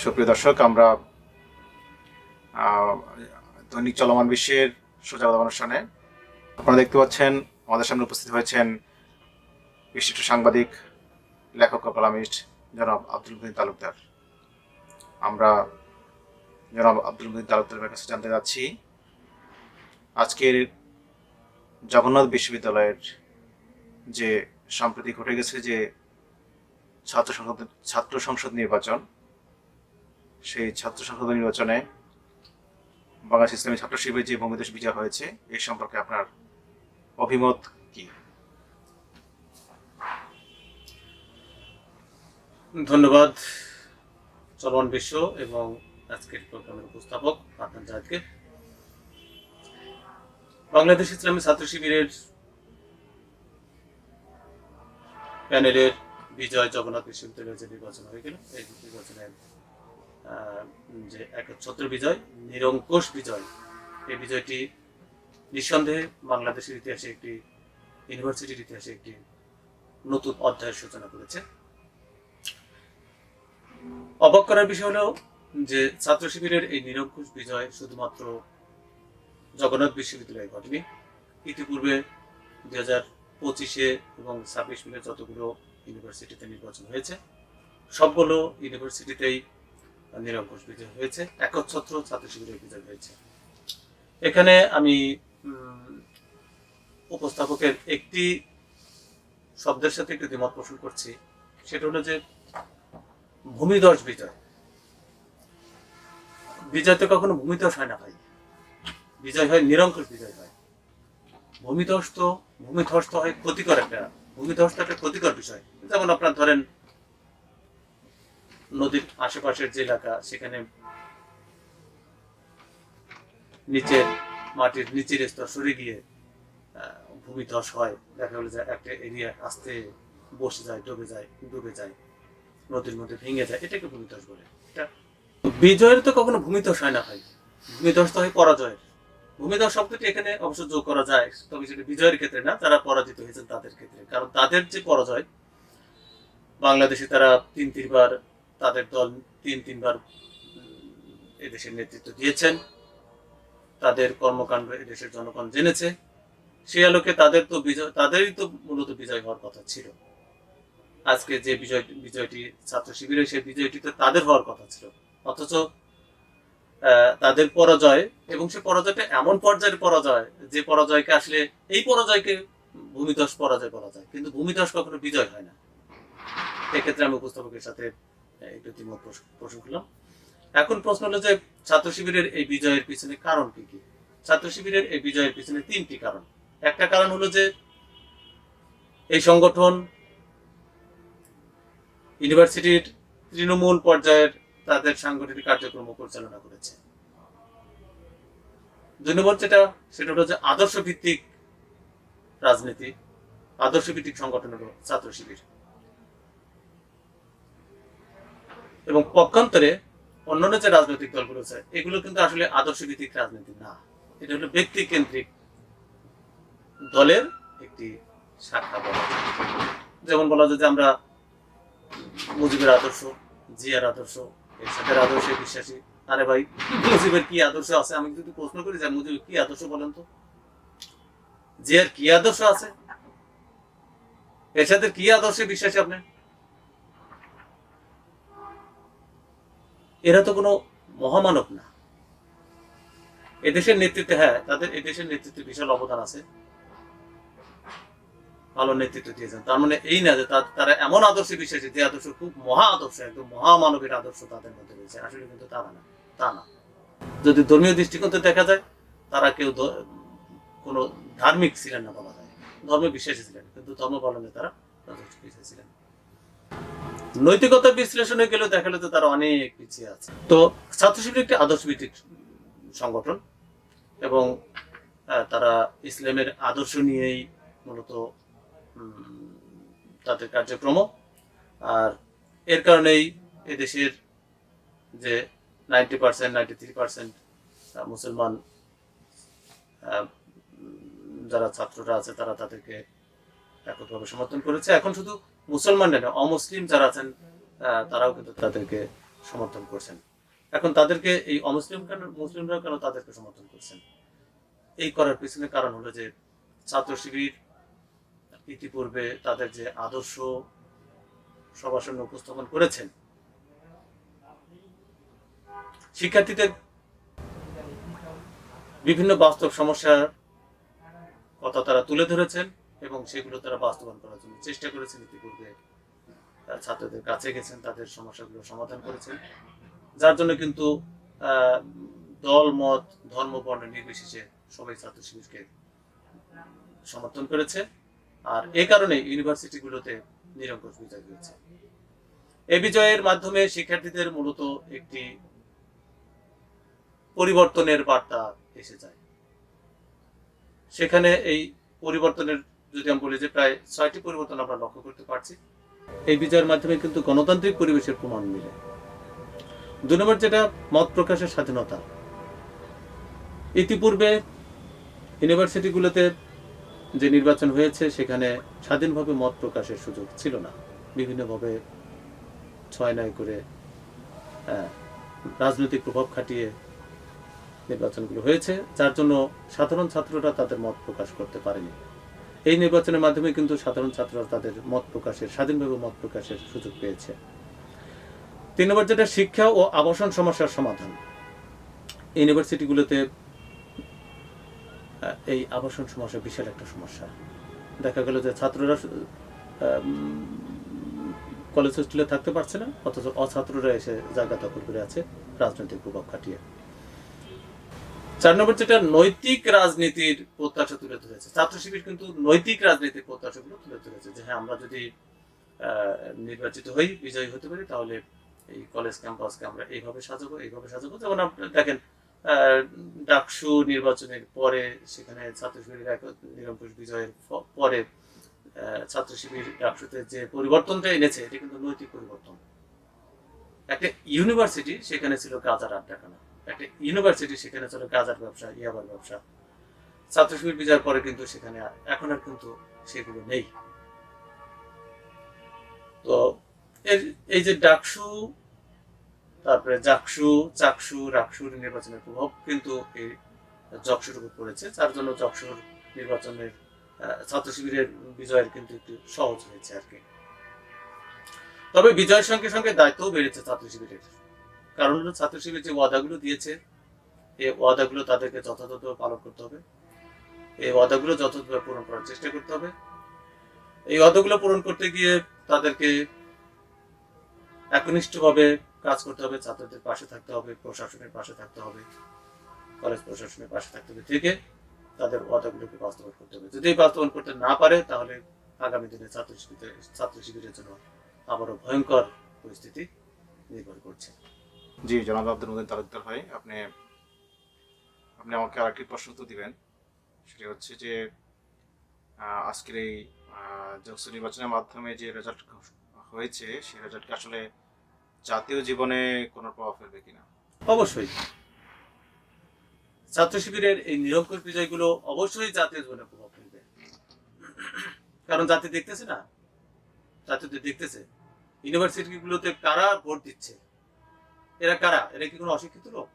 সুপ্রিয় দর্শক, আমরা দৈনিক চলমান বিশ্বের সজাগতা অনুষ্ঠানে আপনারা দেখতে পাচ্ছেন, আমাদের সামনে উপস্থিত হয়েছেন বিশিষ্ট সাংবাদিক, লেখক ও কলামিস্ট জনাব আব্দুল মুহিন তালুকদার। আমরা জনাব আব্দুল মুহিন তালুকদারের কাছে জানতে যাচ্ছি, আজকের জগন্নাথ বিশ্ববিদ্যালয়ের যে সম্প্রতি ঘটে গেছে যে ছাত্র সংসদ ছাত্র সংসদ নির্বাচন সেই ছাত্র সংসদ নির্বাচনে বাংলাদেশ ইসলামী ছাত্র শিবিরের যে ভূমিদোষ বিজয় হয়েছে এই সম্পর্কে আপনার অভিমত কি? ধন্যবাদ চলমান বিশ্ব এবং আজকের প্রোগ্রামের উপস্থাপক আদনান জাহেদকে বাংলাদেশ ইসলামী ছাত্র শিবিরের প্যানেলের বিজয় জগন্নাথ বিশ্ববিদ্যালয়ের যে নির্বাচন হয়ে গেল এই নির্বাচনের আহ, যে একচ্ছত্র বিজয়, নিরঙ্কুশ বিজয়। এই বিজয়টি নিঃসন্দেহে বাংলাদেশের ইতিহাসে একটি, ইউনিভার্সিটির ইতিহাসে একটি নতুন অধ্যায়ের সূচনা করেছে। অবাক করার বিষয় হলো যে ছাত্র শিবিরের এই নিরঙ্কুশ বিজয় শুধুমাত্র জগন্নাথ বিশ্ববিদ্যালয়ে ঘটেনি। ইতিপূর্বে দুই হাজার পঁচিশে এবং ছাব্বিশ মিলে যতগুলো ইউনিভার্সিটিতে নির্বাচন হয়েছে, সবগুলো ইউনিভার্সিটিতেই নিরঙ্কুশ বিজয় হয়েছে। একচ্ছত্র ছাত্র শিবিরের বিজয় হয়েছে। এখানে আমি উপস্থাপকের একটি শব্দের সাথে একটু দ্বিমত পোষণ করছি। সেটা হলো যে ভূমিধস বিজয়। বিজয় তো কখনো ভূমিধস হয় না ভাই। বিজয় হয়, নিরঙ্কুশ বিজয় হয়। ভূমিধস তো ভূমিধস তো হয় ক্ষতিকর একটা ভূমিধস তো একটা ক্ষতিকর বিষয়। যেমন আপনার ধরেন নদীর আশেপাশের যে এলাকা, সেখানে নিচের মাটির নিচের স্তর সরে গিয়ে ভূমিধস হয়। দেখা গেলো যে একটা এরিয়া আস্তে বসে যায়, ডুবে যায় ডুবে যায়, নদীর মধ্যে ভেঙে যায়। এটাকে ভূমিধস বলে। এটা বিজয়ের তো কখনো ভূমিধস হয় না ভাই। ভূমিধস তো হয় পরাজয়ের। ভূমিধস শব্দটি এখানে অবশ্য যোগ করা যায়, তবে সেটা বিজয়ের ক্ষেত্রে না তারা পরাজিত হয়েছেন তাদের ক্ষেত্রে। কারণ তাদের যে পরাজয়, বাংলাদেশে তারা তিন তিনবার তাদের দল তিন তিনবার এদেশের নেতৃত্ব দিয়েছেন। তাদের কর্মকাণ্ড এদেশের জনগণ জেনেছে। সেই আলোকে তাদের তো বিজয়, তাদেরই তো মূলত বিজয় হওয়ার কথা ছিল। আজকে যে বিজয়, বিজয়টি, ছাত্র শিবিরের সেই বিজয়টি তো তাদের হওয়ার কথা ছিল। অথচ তাদের পরাজয় এবং সে পরাজয়টা এমন পর্যায়ের পরাজয় যে পরাজয়কে আসলে এই পরাজয়কে ভূমিধস পরাজয় বলা যায়। কিন্তু ভূমিধস কখনো বিজয় হয় না। এক্ষেত্রে আমি উপস্থাপকের সাথে এখন প্রশ্ন হলো যে ছাত্র শিবিরের এই বিজয়ের পিছনে কারণ কি কি? ছাত্র শিবিরের এই বিজয়ের পিছনে তিনটি কারণ। একটা কারণ হলো যে এই সংগঠন ইউনিভার্সিটির তৃণমূল পর্যায়ের তাদের সাংগঠনিক কার্যক্রম পরিচালনা করেছে। দুই নম্বর যেটা, সেটা হলো যে আদর্শ ভিত্তিক রাজনীতি আদর্শ ভিত্তিক সংগঠন হলো ছাত্র শিবির। এবং পক্ষান্তরে অন্যান্য যে রাজনৈতিক দলগুলো আছে, এগুলো কিন্তু আসলে আদর্শ ভিত্তিক রাজনীতি না। এটা হলো ব্যক্তি কেন্দ্রিক দলের একটি শাখা বলা যেমন বলা যায় যে আমরা মুজিবের আদর্শ, জিয়ার আদর্শ, এরশাদের আদর্শে বিশ্বাসী। আরে ভাই, মুজিবের কি আদর্শ আছে? আমি যদি প্রশ্ন করি যে মুজিবের কি আদর্শ বলেন তো? জিয়ার কি আদর্শ আছে? এরশাদের কি আদর্শে বিশ্বাসী আপনি? এরা তো কোনো মহামানব না। এদেশের নেতৃত্বে হ্যাঁ তাদের এদেশের নেতৃত্বে বিশাল অবদান আছে। ভালো নেতৃত্ব দিয়েছেন। তার মানে এই না যে তারা এমন আদর্শে বিশ্বাসী, যে আদর্শ খুব মহা আদর্শ, একদম মহামানবের আদর্শ তাদের মধ্যে রয়েছে। আসলে কিন্তু তারা না, তা না। যদি ধর্মীয় দৃষ্টিকোণ দেখা যায়, তারা কেউ কোনো ধার্মিক ছিলেন না বলা যায়। ধর্মে বিশ্বাসী ছিলেন, কিন্তু ধর্ম পালনে তারা পিছিয়ে ছিলেন। নৈতিকতা বিশ্লেষণে গেলে দেখা গেলো যে তারা অনেক পিছিয়ে আছে। তো ছাত্র শিবির একটি আদর্শ ভিত্তিক সংগঠন এবং তারা ইসলামের আদর্শ নিয়েই মূলত তাদের কার্যক্রম। আর এর কারণেই এদেশের যে ninety percent, ninety three percent মুসলমান যারা ছাত্ররা আছে তারা তাদেরকে এককভাবে সমর্থন করেছে। এখন শুধু মুসলমান নয় অমুসলিম যারা আছেন তারাও কিন্তু তাদেরকে সমর্থন করছেন। এখন তাদেরকে এই অমুসলিম কেন মুসলিমরা কেন তাদেরকে সমর্থন করছেন? এই করার পিছনে কারণ হলো যে ছাত্র শিবির ইতিপূর্বে তাদের যে আদর্শ সবার সামনে উপস্থাপন করেছেন, শিক্ষার্থীদের বিভিন্ন বাস্তব সমস্যার কথা তারা তুলে ধরেছেন। এবং সেগুলো তারা বাস্তবায়ন করার জন্য চেষ্টা করেছেন, ইতিপূর্বে ছাত্রদের কাছে গেছেন, তাদের সমস্যাগুলো সমাধান করেছেন। যার জন্য কিন্তু দল, মত, ধর্ম, বর্ণ নির্বিশেষে সবাই ছাত্র শিবিরকে সমর্থন করেছে। আর এ কারণে ইউনিভার্সিটিগুলোতে নিরঙ্কুশ বিজয় হয়েছে। এই বিজয়ের মাধ্যমে শিক্ষার্থীদের মূলত একটি পরিবর্তনের বার্তা এসে যায়। সেখানে এই পরিবর্তনের যদি আমি বলি যে প্রায় ছয়টি পরিবর্তন আমরা লক্ষ্য করতে পারছি, এই বিজয়ের মাধ্যমে কিন্তু গণতান্ত্রিক পরিবেশের প্রমাণ মিলে। দুই নম্বর যেটা, মত প্রকাশের স্বাধীনতা। ইতিপূর্বে ইউনিভার্সিটিগুলোতে যে নির্বাচন হয়েছে, সেখানে স্বাধীনভাবে মত প্রকাশের সুযোগ ছিল না। বিভিন্নভাবে ছয় নয় করে রাজনৈতিক প্রভাব খাটিয়ে নির্বাচনগুলো হয়েছে, যার জন্য সাধারণ ছাত্ররা তাদের মত প্রকাশ করতে পারেনি। এই নির্বাচনের মাধ্যমে কিন্তু সাধারণ ছাত্ররা তাদের মত প্রকাশের, স্বাধীনভাবে মত প্রকাশের সুযোগ পেয়েছে। তিন নম্বর যেটা, শিক্ষা ও আবাসন সমস্যার সমাধান। ইউনিভার্সিটিগুলোতে এই আবাসন সমস্যা বিশাল একটা সমস্যা। দেখা গেল যে ছাত্ররা কলেজ হোস্টেলে থাকতে পারছে না, অথচ অছাত্ররা এসে জায়গা দখল করে আছে, রাজনৈতিক প্রভাব খাটিয়ে। চার নম্বর যেটা নৈতিক রাজনীতির প্রত্যাশা তুলে ধরেছে। ছাত্র শিবির কিন্তু নৈতিক রাজনীতির প্রত্যাশাগুলো তুলে ধরেছে যে হ্যাঁ আমরা যদি নির্বাচিত হই, বিজয়ী হতে পারি, তাহলে এই কলেজ ক্যাম্পাসকে আমরা এইভাবে সাজাবো এইভাবে সাজাবো। যেমন আপনি দেখেন ডাকসু নির্বাচনের পরে সেখানে ছাত্র শিবিরের এক নিরঙ্কুশ বিজয়ের পরে ছাত্র শিবির ডাকসুতে যে পরিবর্তনটা এনেছে, এটা কিন্তু নৈতিক পরিবর্তন। একটা ইউনিভার্সিটি সেখানে ছিল গাজার আড্ডাখানা। একটা ইউনিভার্সিটি সেখানে ছিল গাজার ব্যবসা, ইয়াবার ব্যবসা। ছাত্র শিবির বিজয়ের পরে কিন্তু সেখানে এখন আর কিন্তু সেগুলো নেই। তো এই যে ডাকসু, তারপরে জাকসু, চাকসু রাকসুর নির্বাচনের প্রভাব কিন্তু এই জকসুর উপর পড়েছে, যার জন্য জকসুর নির্বাচনের ছাত্র শিবিরের বিজয়ের কিন্তু একটু সহজ হয়েছে আর কি। তবে বিজয়ের সঙ্গে সঙ্গে দায়িত্বও বেড়েছে ছাত্র শিবিরের কারণ হলো ছাত্র শিবির যে ওয়াদাগুলো দিয়েছে, এই ওয়াদাগুলো তাদেরকে যথাযথভাবে পালন করতে হবে। এই ওয়াদাগুলো যথাযথভাবে পূরণ করার চেষ্টা করতে হবে। এই ওয়াদাগুলো পূরণ করতে গিয়ে তাদেরকে একনিষ্ঠভাবে কাজ করতে হবে, ছাত্রদের পাশে থাকতে হবে, প্রশাসনের পাশে থাকতে হবে, কলেজ প্রশাসনের পাশে থাকতে হবে, থেকে তাদের ওয়াদাগুলোকে বাস্তবায়ন করতে হবে। যদি বাস্তবায়ন করতে না পারে, তাহলে আগামী দিনে ছাত্র শিবিরের ছাত্র শিবিরের জন্য আবারও ভয়ঙ্কর পরিস্থিতি নির্ভর করছে। জি, জনাব আব্দুল মদিন তালুকদার ভাই, আপনি আপনি আমাকে আরেকটি প্রশ্ন তো দিবেন। সেটি হচ্ছে যে আজকের এই জকসু নির্বাচনের মাধ্যমে যে রেজাল্ট হয়েছে, সেই রেজাল্ট আসলে জাতীয় জীবনে কোনো প্রভাব ফেলবে কিনা? অবশ্যই। ছাত্র শিবিরের এই নিরঙ্কুশ বিজয়গুলো অবশ্যই জাতীয় জীবনে প্রভাব ফেলবে। কারণ জাতি দেখতেছে না। জাতি দেখতেছে। ইউনিভার্সিটিগুলোতে কারা ভোট দিচ্ছে? এরা কারা? এরা কি কোনো অশিক্ষিত লোক?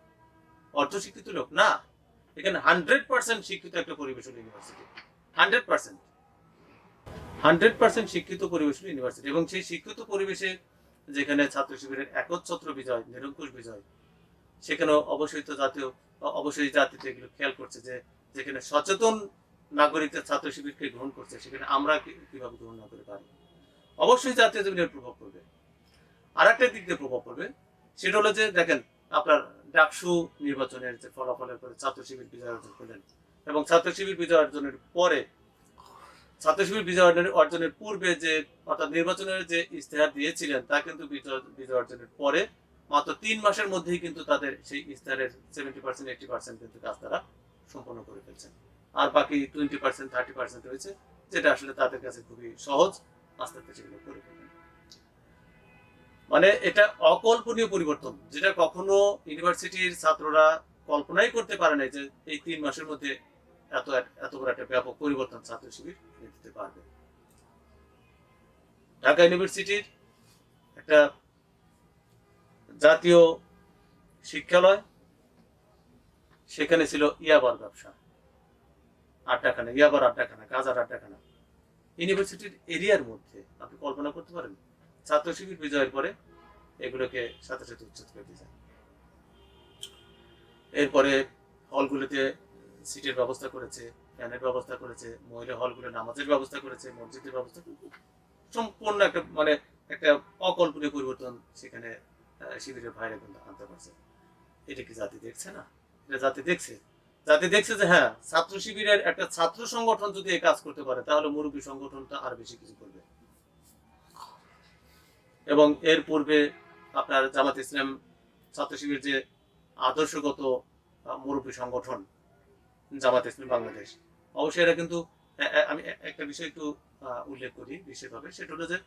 অর্ধ শিক্ষিত লোক? না। এখানে হান্ড্রেড পার্সেন্ট শিক্ষিত একটা পরিবেশ university hundred percent hundred percent শিক্ষিত পরিবেশ ইউনিভার্সিটি এবং সেই শিক্ষিত পরিবেশে যেখানে ছাত্র শিবিরের একচ্ছত্র বিজয়, নিরঙ্কুশ বিজয় সেখানে অবশ্যই তো জাতীয় অবশ্যই জাতিতে এগুলো খেয়াল করছে যে যেখানে সচেতন নাগরিকদের ছাত্র শিবিরকে গ্রহণ করছে, সেখানে আমরা কীভাবে গ্রহণ না করে পারি? অবশ্যই জাতীয় জীবনের প্রভাব পড়বে। আর একটা দিক দিয়ে প্রভাব পড়বে সেটা হলো যে, দেখেন, আপনার ডাকসু নির্বাচনের যে ফলাফলের পরে ছাত্র শিবির বিজয় অর্জন করলেন এবং ছাত্র শিবির বিজয় অর্জনের পরে, ছাত্র শিবির বিজয় অর্জনের- পূর্বে যে, অর্থাৎ নির্বাচনের যে ইস্তেহার দিয়েছিলেন, তা কিন্তু বিজয় অর্জনের পরে মাত্র তিন মাসের মধ্যেই কিন্তু তাদের সেই ইস্তারের সেভেন্টি পার্সেন্ট এইটি পার্সেন্ট কিন্তু কাজ তারা সম্পন্ন করে ফেলছেন। আর বাকি টোয়েন্টি পার্সেন্ট থার্টি পার্সেন্ট রয়েছে, যেটা আসলে তাদের কাছে খুবই সহজ, আস্তে আস্তে সেগুলো করে ফেলবেন মানে এটা অকল্পনীয় পরিবর্তন, যেটা কখনো ইউনিভার্সিটির ছাত্ররা কল্পনাই করতে পারে না যে এই তিন মাসের মধ্যে এত এত বড় একটা ব্যাপক পরিবর্তন ছাত্র শিবির দিতে পারবে। ঢাকা ইউনিভার্সিটির একটা জাতীয় শিক্ষালয়, সেখানে ছিল ইয়াবার ব্যবসা। আড্ডাখানা, ইয়াবার আড্ডাখানা, গাজার আড্ডাখানা। ইউনিভার্সিটির এরিয়ার মধ্যে আপনি কল্পনা করতে পারেন? ছাত্র শিবির বিজয়ের পরে এগুলোকে সাথে সাথে উচ্ছেদ করে দিয়ে যায় এরপরে হলগুলোতে সিটের ব্যবস্থা করেছে, ফ্যানের ব্যবস্থা করেছে, মহিলা হলগুলো নামাজের ব্যবস্থা করেছে, মসজিদের ব্যবস্থা। সম্পূর্ণ একটা মানে একটা অকল্পনীয় পরিবর্তন সেখানে শিবিরের বাইরে কিন্তু আনতে পারছে। এটা কি জাতি দেখছে না? এটা জাতি দেখছে? জাতি দেখছে যে হ্যাঁ ছাত্র শিবিরের একটা ছাত্র সংগঠন যদি এই কাজ করতে পারে, তাহলে মুরব্বী সংগঠনটা আর বেশি কিছু করবে। এবং এর পূর্বে আপনার জামাত ইসলাম ছাত্র শিবির যে আদর্শগত মুরব্বী সংগঠন, জামাত ইসলাম বাংলাদেশ। অবশ্যই এরা কিন্তু আমি একটা বিষয় একটু উল্লেখ করি বিশেষভাবে। সেটা হলো যে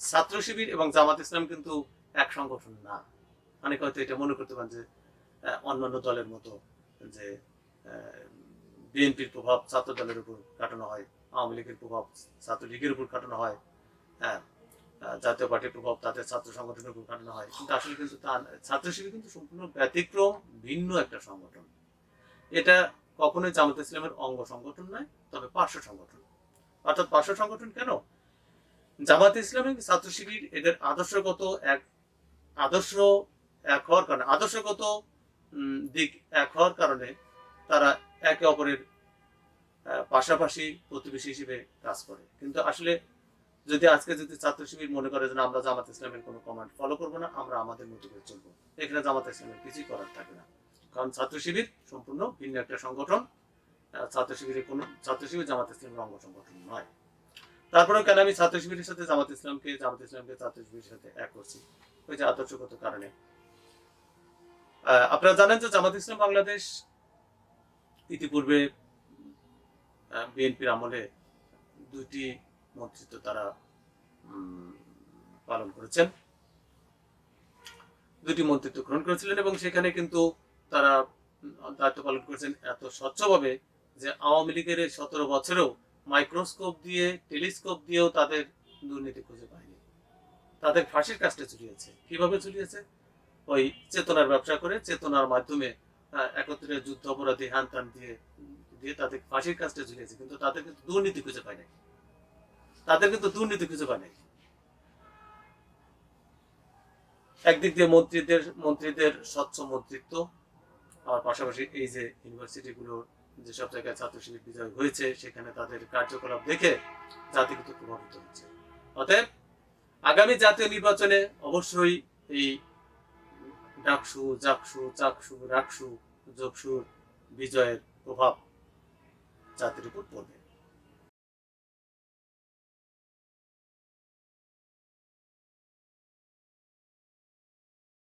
ছাত্র শিবির এবং জামাত ইসলাম কিন্তু এক সংগঠন না। অনেকে হয়তো এটা মনে করতে পারেন যে অন্যান্য দলের মতো যে বিএনপির প্রভাব ছাত্র দলের উপর কাটানো হয়, আওয়ামী লীগের প্রভাব ছাত্রলীগের উপর কাটানো হয় হ্যাঁ। জাতীয় পার্টির প্রভাব তাদের ছাত্র সংগঠনের উপর কাটানো হয়। কিন্তু আসলে কিন্তু তা ছাত্র শিবির কিন্তু সম্পূর্ণ ব্যতিক্রম, ভিন্ন একটা সংগঠন। এটা কখনোই জামাত ইসলামের অঙ্গ সংগঠন নয়, তবে পার্শ্ব সংগঠন। অর্থাৎ পার্শ্ব সংগঠন কেন? জামাত ইসলামী ছাত্র শিবির এদের আদর্শগত এক, আদর্শ এক হওয়ার কারণে, আদর্শগত দিক এক হওয়ার কারণে তারা একে অপরের পাশাপাশি প্রতিবেশী হিসেবে কাজ করে। কিন্তু আসলে যদি আজকে যদি ছাত্র শিবির মনে করে যে আমরা জামাত ইসলামের কোনো কমান্ড ফলো করব না, আমরা আমাদের মতো করে চলবো। এখানে জামাত ইসলামের কিছুই করার থাকে না। কারণ ছাত্র শিবির সম্পূর্ণ ভিন্ন একটা সংগঠন। ছাত্র শিবিরের কোনো, ছাত্র শিবির জামাত ইসলামের অঙ্গ সংগঠন নয়। তারপরেও কেন আমি ছাত্র শিবিরের সাথে জামাত ইসলামকে জামাত ইসলামকে ছাত্র শিবিরের সাথে এক করছি? ওই যে আদর্শগত কারণে। আপনারা জানেন যে জামাত ইসলাম বাংলাদেশ ইতিপূর্বে বিএনপির আমলে দুইটি মন্ত্রিত্ব তারা পালন করেছেন। দুটি মন্ত্রিত্ব গ্রহণ করেছিলেন এবং সেখানে কিন্তু তারা দায়িত্ব পালন করেছেন এত স্বচ্ছভাবে যে আওয়ামী লীগের সতেরো বছরেও মাইক্রোস্কোপ দিয়ে, টেলিস্কোপ দিয়েও তাদের দুর্নীতি খুঁজে পায়নি। তাদের ফাঁসির কাজটা চুরিয়েছে কীভাবে চুরিয়েছে ওই চেতনার ব্যবসা করে, চেতনার মাধ্যমে একত্রে যুদ্ধ অপরাধী হ্যান দিয়ে দিয়ে তাদের ফাঁসির কাজটা ঝুলিয়েছে কিন্তু তাদের কিন্তু দুর্নীতি খুঁজে পায় নাই তাদের কিন্তু দুর্নীতি খুঁজে পায় নাই। একদিক দিয়ে মন্ত্রীদের মন্ত্রীদের স্বচ্ছ মন্ত্রিত্ব আর পাশাপাশি এই যে ইউনিভার্সিটি গুলোর যেসব জায়গায় ছাত্র শিবির বিজয় হয়েছে, সেখানে তাদের কার্যকলাপ দেখে জাতি কিন্তু প্রভাবিত হচ্ছে। অতএব আগামী জাতীয় নির্বাচনে অবশ্যই এই ডাকসু, জাকসু, চাকসু, রাকসু, যোগসুর বিজয়ের প্রভাব জাতির উপর পড়বে।